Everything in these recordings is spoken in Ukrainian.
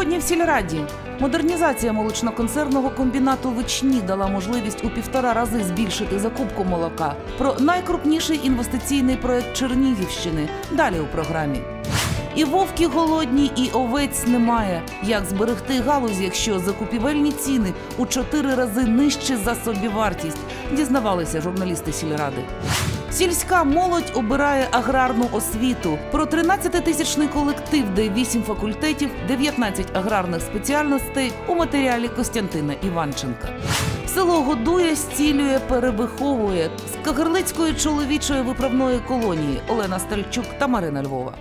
Сьогодні в сільраді модернізація молочно-консервного комбінату Вичні дала можливість у півтора рази збільшити закупку молока. Про найкрупніший інвестиційний проект Чернігівщини далі у програмі. І вовки голодні, і овець немає. Як зберегти галузь, якщо закупівельні ціни у чотири рази нижче за собівартість? Дізнавалися журналісти сільради. Сільська молодь обирає аграрну освіту. Про 13-тисячний колектив, де 8 факультетів, 19 аграрних спеціальностей у матеріалі Костянтина Іванченка. Село годує, стілює, перевиховує з Кагарлицької чоловічої виправної колонії Олена Стальчук та Марина Львова.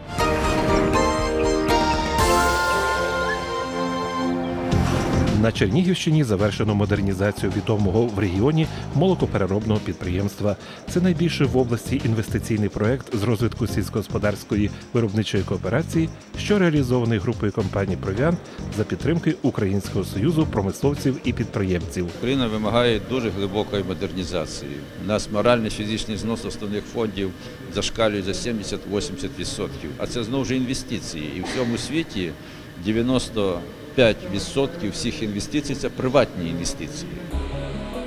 На Чернігівщині завершено модернізацію відомого в регіоні молокопереробного підприємства. Це найбільший в області інвестиційний проект з розвитку сільськогосподарської виробничої кооперації, що реалізований групою компаній Провіант за підтримки Українського союзу промисловців і підприємців. Україна вимагає дуже глибокої модернізації. У нас моральний фізичний знос основних фондів зашкалює за 70-80%. А це знову ж інвестиції. І в всьому світі 95% всіх інвестицій це приватні інвестиції.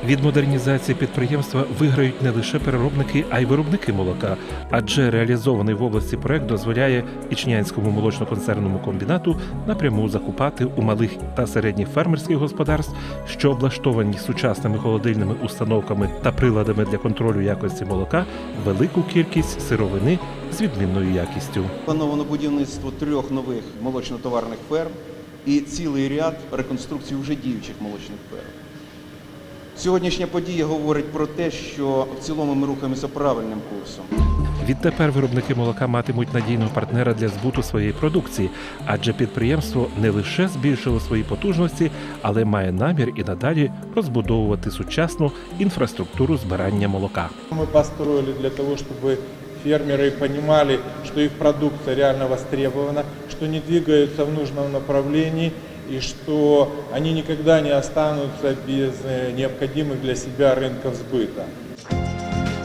Від модернізації підприємства виграють не лише переробники, а й виробники молока, адже реалізований в області проект дозволяє Ічнянському молочно-концерному комбінату напряму закупати у малих та середніх фермерських господарств, що облаштовані сучасними холодильними установками та приладами для контролю якості молока, велику кількість сировини з відмінною якістю. Плановано будівництво трьох нових молочно-товарних ферм і цілий ряд реконструкцій вже діючих молочних ферм. Сьогоднішня подія говорить про те, що в цілому ми рухаємося правильним курсом. Відтепер виробники молока матимуть надійного партнера для збуту своєї продукції, адже підприємство не лише збільшило свої потужності, але має намір і надалі розбудовувати сучасну інфраструктуру збирання молока. Мы построили для того, чтобы фермеры понимали, что их продукция реально востребована, что не двигаются в нужном направлении и что они никогда не останутся без э, необходимых для себя рынков сбыта.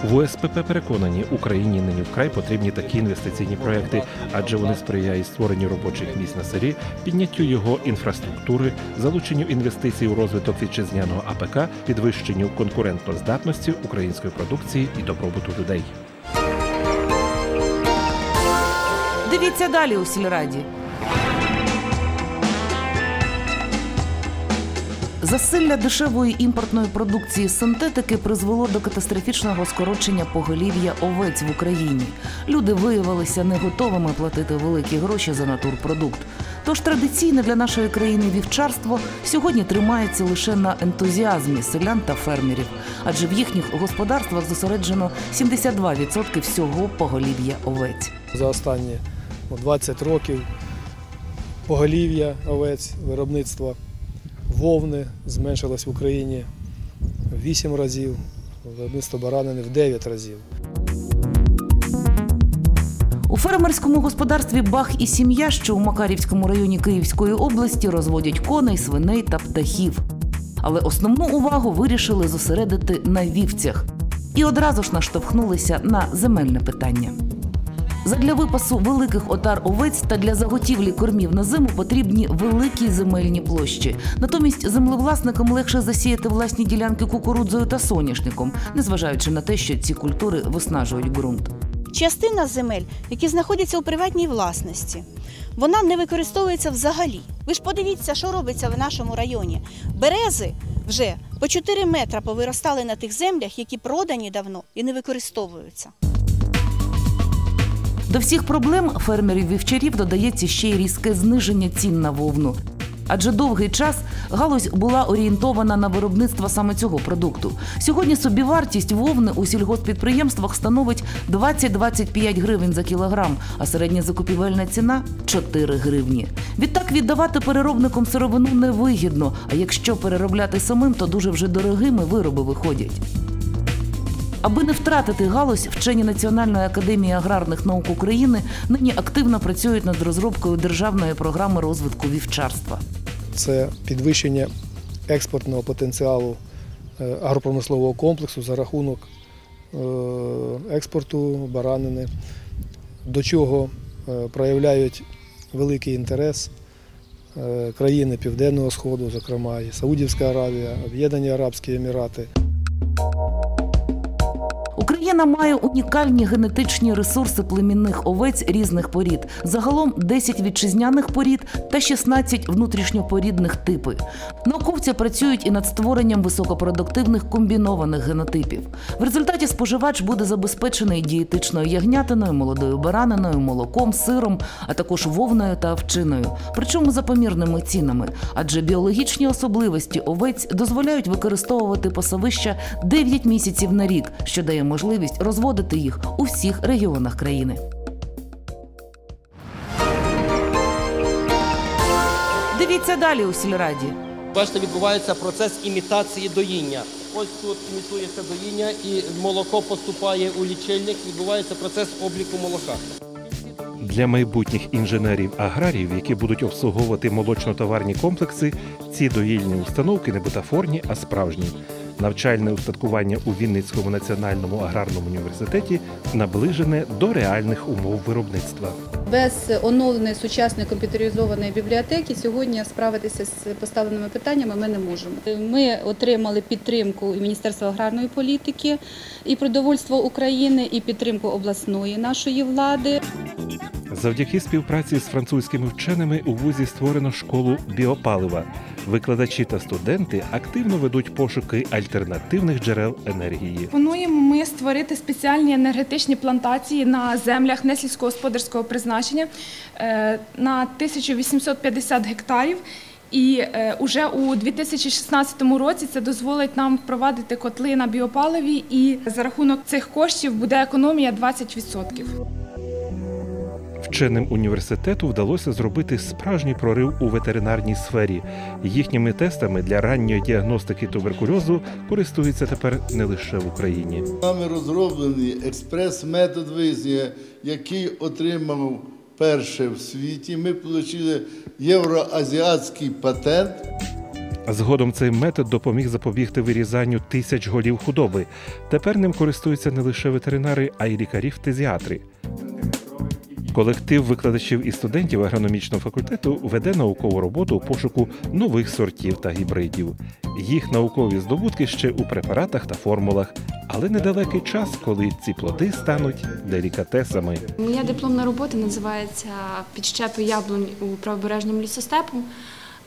В ОСПП переконані, Україні нині вкрай потрібні такі інвестиційні проекти, адже вони сприяють створенню робочих місць на селі, підняттю його інфраструктури, залученню інвестицій у розвиток вітчизняного АПК, підвищенню конкурентноздатності української продукції і добробуту людей. Дивіться далі у сільраді. Засилля дешевої імпортної продукції синтетики призвело до катастрофічного скорочення поголів'я овець в Україні. Люди виявилися не готовими платити великі гроші за натурпродукт. Тож традиційне для нашої країни вівчарство сьогодні тримається лише на ентузіазмі селян та фермерів, адже в їхніх господарствах зосереджено 72% всього поголів'я овець. За останні 20 років поголів'я овець, виробництво вовни зменшилось в Україні в 8 разів, виробництво баранини в 9 разів. У фермерському господарстві Бах і сім'я, що у Макарівському районі Київської області, розводять коней, свиней та птахів. Але основну увагу вирішили зосередити на вівцях і одразу ж наштовхнулися на земельне питання. Задля випасу великих отар овець та для заготівлі кормів на зиму потрібні великі земельні площі. Натомість землевласникам легше засіяти власні ділянки кукурудзою та соняшником, незважаючи на те, що ці культури виснажують ґрунт. частина земель, які знаходяться у приватній власності, вона не використовується взагалі. Ви ж подивіться, що робиться в нашому районі. Берези вже по 4 метра повиростали на тих землях, які продані давно і не використовуються. До всіх проблем фермерів вівчарів додається ще й різке зниження цін на вовну. Адже довгий час галузь була орієнтована на виробництво саме цього продукту. Сьогодні собівартість вовни у сільгоспідприємствах становить 20-25 гривень за кілограм, а середня закупівельна ціна 4 гривні. Відтак віддавати переробникам сировину невигідно, а якщо переробляти самим, то дуже вже дорогими вироби виходять. Аби не втратити галузь, вчені Національної академії аграрних наук України нині активно працюють над розробкою державної програми розвитку вівчарства. Це підвищення експортного потенціалу е, агропромислового комплексу за рахунок е, експорту баранини, до чого е, проявляють великий інтерес країни Південного Сходу, зокрема і Саудівська Аравія, Об'єднані Арабські Емірати. Україна має унікальні генетичні ресурси племінних овець різних порід. Загалом 10 вітчизняних порід та 16 внутрішньопорідних типи. Науковці працюють і над створенням високопродуктивних комбінованих генотипів. В результаті споживач буде забезпечений дієтичною ягнятиною, молодою бараниною, молоком, сиром, а також вовною та овчиною. Причому за помірними цінами, адже біологічні особливості овець дозволяють використовувати пасовища 9 місяців на рік, що дає можливість розводити їх у всіх регіонах країни. Дивіться далі у сільраді. Бачите, відбувається процес імітації доїння. Ось тут імітується доїння і молоко поступає у лічильник, відбувається процес обліку молока. Для майбутніх інженерів-аграріїв, які будуть обслуговувати молочно-товарні комплекси, ці доїльні установки не бутафорні, а справжні. Навчальне устаткування у Вінницькому національному аграрному університеті наближене до реальних умов виробництва. Без оновленої сучасної комп'ютеризованої бібліотеки сьогодні справитися з поставленими питаннями ми не можемо. Ми отримали підтримку і Міністерства аграрної політики, і продовольства України, і підтримку обласної нашої влади. Завдяки співпраці з французькими вченими у вузі створено школу біопалива. Викладачі та студенти активно ведуть пошуки альтернативних джерел енергії. Плануємо ми створити спеціальні енергетичні плантації на землях несільськогосподарського призначення е, на 1850 гектарів. І е, уже у 2016 році це дозволить нам впровадити котли на біопаливі, і за рахунок цих коштів буде економія 20%. Вченим університету вдалося зробити справжній прорив у ветеринарній сфері. Їхніми тестами для ранньої діагностики туберкульозу користуються тепер не лише в Україні. Нами розроблений експрес-метод визнання, який отримав перше в світі. Ми отримали євроазіатський патент. Згодом цей метод допоміг запобігти вирізанню тисяч голів худоби. Тепер ним користуються не лише ветеринари, а й лікарі-фтезіатри. Колектив викладачів і студентів агрономічного факультету веде наукову роботу у пошуку нових сортів та гібридів. Їх наукові здобутки ще у препаратах та формулах, але недалекий час, коли ці плоди стануть делікатесами. Моя дипломна робота називається Підщепи яблунь у правобережному лісостепу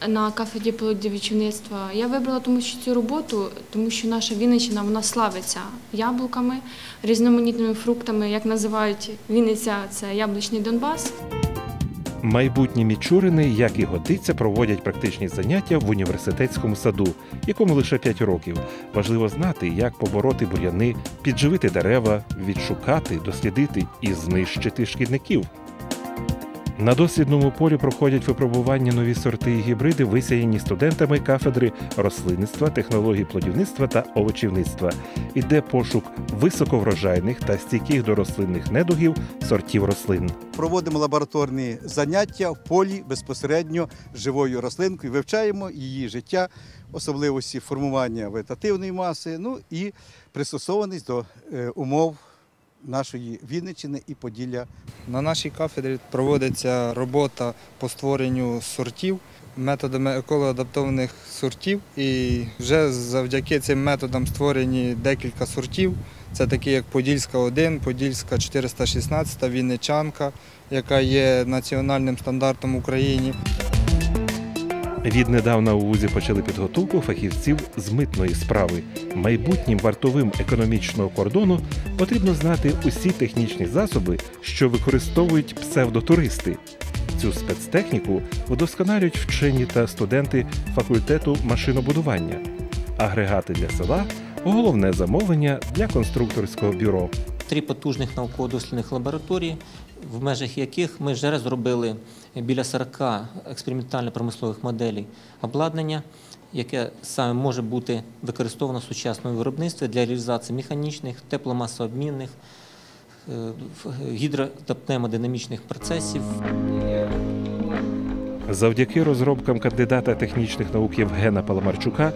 на кафедрі плодовічівництва. Я вибрала тому, що цю роботу, тому що наша Вінниччина вона славиться яблуками, різноманітними фруктами, як називають Вінниця, це яблучний Донбас. Майбутні мічурини, як і годиться, проводять практичні заняття в університетському саду, якому лише 5 років. Важливо знати, як побороти бур'яни, підживити дерева, відшукати, дослідити і знищити шкідників. На дослідному полі проходять випробування нові сорти і гібриди, висіяні студентами кафедри рослинництва, технологій плодівництва та овочівництва. Іде пошук високоврожайних та стійких до рослинних недугів сортів рослин. Проводимо лабораторні заняття в полі безпосередньо живою рослинкою, вивчаємо її життя, особливості формування вегетативної маси, ну і пристосованість до е, умов нашої Вінниччини і Поділля. На нашій кафедрі проводиться робота по створенню сортів методами екологоадаптованих сортів. І вже завдяки цим методам створені декілька сортів. Це такі, як Подільська 1, Подільська 416, Вінничанка, яка є національним стандартом в Україні. Віднедавна у вузі почали підготовку фахівців з митної справи. Майбутнім вартовим економічного кордону потрібно знати усі технічні засоби, що використовують псевдотуристи. Цю спецтехніку вдосконалюють вчені та студенти факультету машинобудування. Агрегати для села головне замовлення для конструкторського бюро. Три потужних науково-дослідних лабораторії, в межах яких ми вже розробили біля 40 експериментально-промислових моделей обладнання, яке саме може бути використовано в сучасному виробництві для реалізації механічних, тепломасообмінних, е, гідро- та пневмодинамічних процесів. Завдяки розробкам кандидата технічних наук Євгена Паламарчука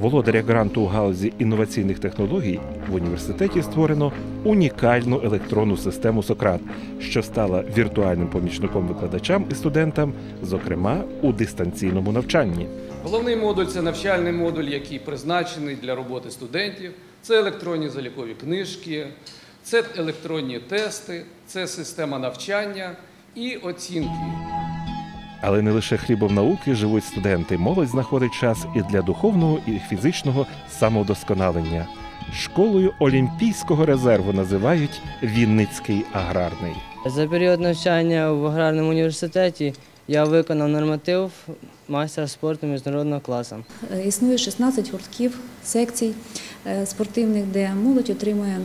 володаря гранту у галузі інноваційних технологій, в університеті створено унікальну електронну систему Сократ, що стала віртуальним помічником викладачам і студентам, зокрема у дистанційному навчанні. Головний модуль це навчальний модуль, який призначений для роботи студентів. Це електронні залікові книжки, це електронні тести, це система навчання і оцінки. Але не лише хлібом науки живуть студенти. Молодь знаходить час і для духовного і фізичного самовдосконалення. Школою Олімпійського резерву називають Вінницький аграрний. За період навчання в аграрному університеті я виконав норматив майстра спорту міжнародного класу. Існує 16 гуртків, секцій е, спортивних, де молодь отримує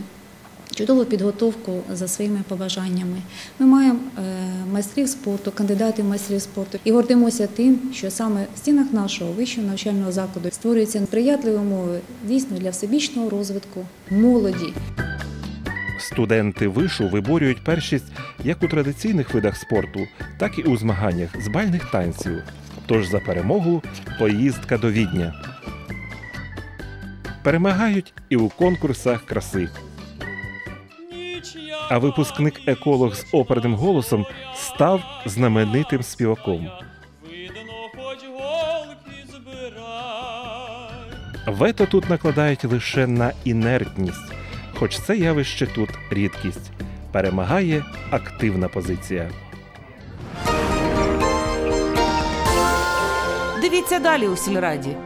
чудову підготовку за своїми побажаннями. Ми маємо е, майстрів спорту, кандидатів майстрів спорту і гордимося тим, що саме в стінах нашого вищого навчального закладу створюються сприятливі умови дійсно для всебічного розвитку молоді. Студенти вишу виборюють першість як у традиційних видах спорту, так і у змаганнях з бальних танців. Тож за перемогу поїздка до Відня. Перемагають і у конкурсах краси. А випускник еколог з оперним голосом став знаменитим співаком. Вето тут накладають лише на інертність, хоч це явище тут рідкість. Перемагає активна позиція. Дивіться далі у сільраді.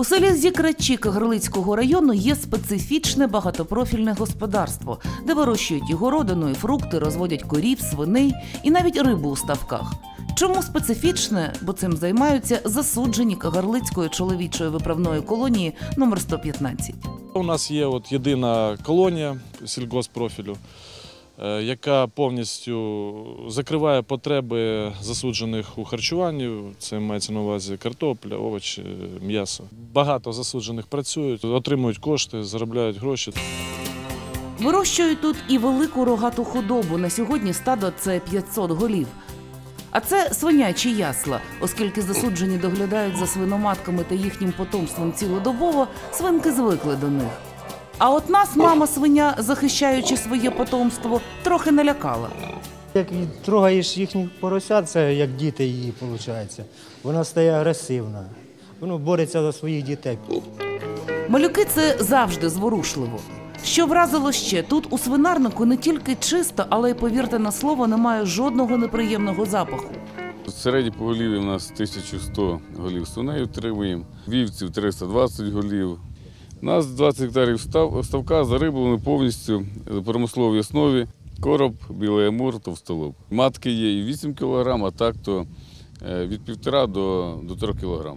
У селі Зікрачі Кагарлицького району є специфічне багатопрофільне господарство, де вирощують і городину, і фрукти, розводять корів, свиней і навіть рибу у ставках. Чому специфічне? Бо цим займаються засуджені Кагарлицької чоловічої виправної колонії номер 115. У нас є от єдина колонія сільгоспрофілю, е, яка повністю закриває потреби засуджених у харчуванні. Це мається на увазі картопля, овочі, м'ясо. Багато засуджених працюють, отримують кошти, заробляють гроші. Вирощують тут і велику рогату худобу. На сьогодні стадо це 500 голів. А це свинячі ясла, оскільки засуджені доглядають за свиноматками та їхнім потомством цілодобово, свинки звикли до них. А от нас мама свиня, захищаючи своє потомство, трохи налякала. Як трогаєш їхніх поросят, це як діти її, виходить. Вона стає агресивна. Воно бореться за своїх дітей. Малюки це завжди зворушливо. Що вразило ще тут у свинарнику не тільки чисто, але й повірте на слово, немає жодного неприємного запаху. Середні поголів'я у нас 1100 голів свиней утримуємо, вівців 320 голів. У нас 20 гектарів став, ставка зариблено повністю на промисловій основі. Короб, білий амур, товстолоб. Матки є і 8 кг, а так то е, від 1,5 до, до 3 кг.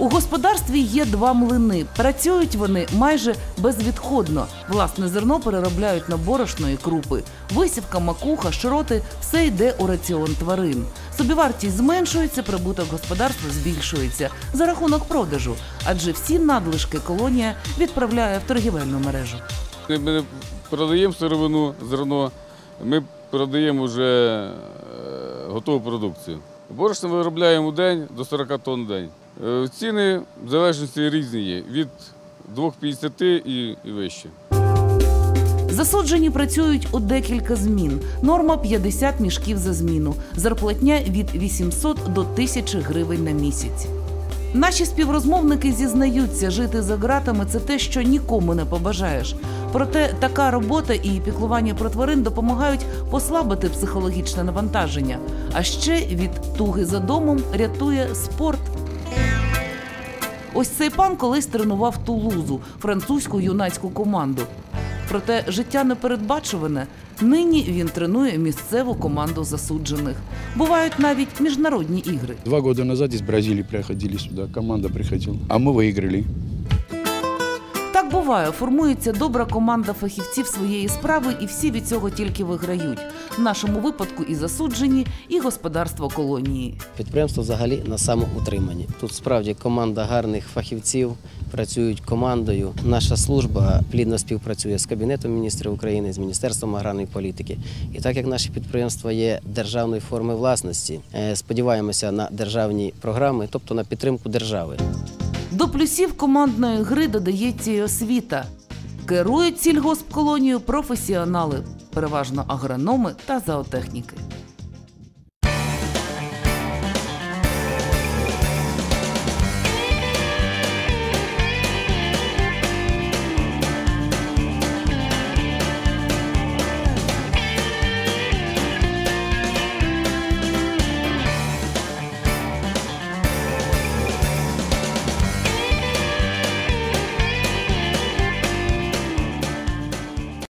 У господарстві є два млини. Працюють вони майже безвідходно. Власне зерно переробляють на борошно і крупи. Висівка, макуха, широти все йде у раціон тварин. Собівартість зменшується, прибуток господарства збільшується за рахунок продажу, адже всі надлишки колонія відправляє в торгівельну мережу. Ми продаємо сировину, зерно, ми продаємо вже е, готову продукцію. Борошно виробляємо день до 40 тонн в день. Е, Ціни в залежності різні є від 2,50 і, і вище. Засуджені працюють у декілька змін. Норма 50 мішків за зміну. Зарплатня від 800 до 1000 гривень на місяць. Наші співрозмовники зізнаються, жити за ґратами це те, що нікому не побажаєш. Проте така робота і піклування про тварин допомагають послабити психологічне навантаження. А ще від туги за домом рятує спорт. Ось цей пан колись тренував Тулузу, французьку юнацьку команду. Проте життя непередбачуване. Нині він тренує місцеву команду засуджених. Бувають навіть міжнародні ігри. Два роки назад із Бразилії приходили сюди. команда приходила, а ми выиграли. Буває, формується добра команда фахівців своєї справи, і всі від цього тільки виграють. В нашому випадку і засуджені, і господарство колонії. Підприємство взагалі на самоутриманні. Тут справді команда гарних фахівців працюють командою. Наша служба плідно співпрацює з Кабінетом міністрів України, з Міністерством аграрної політики. І так як наші підприємства є державної форми власності, е, сподіваємося на державні програми, тобто на підтримку держави. До плюсів командної гри додається й освіта. Керують сільгоспколонією професіонали, переважно агрономи та зоотехніки.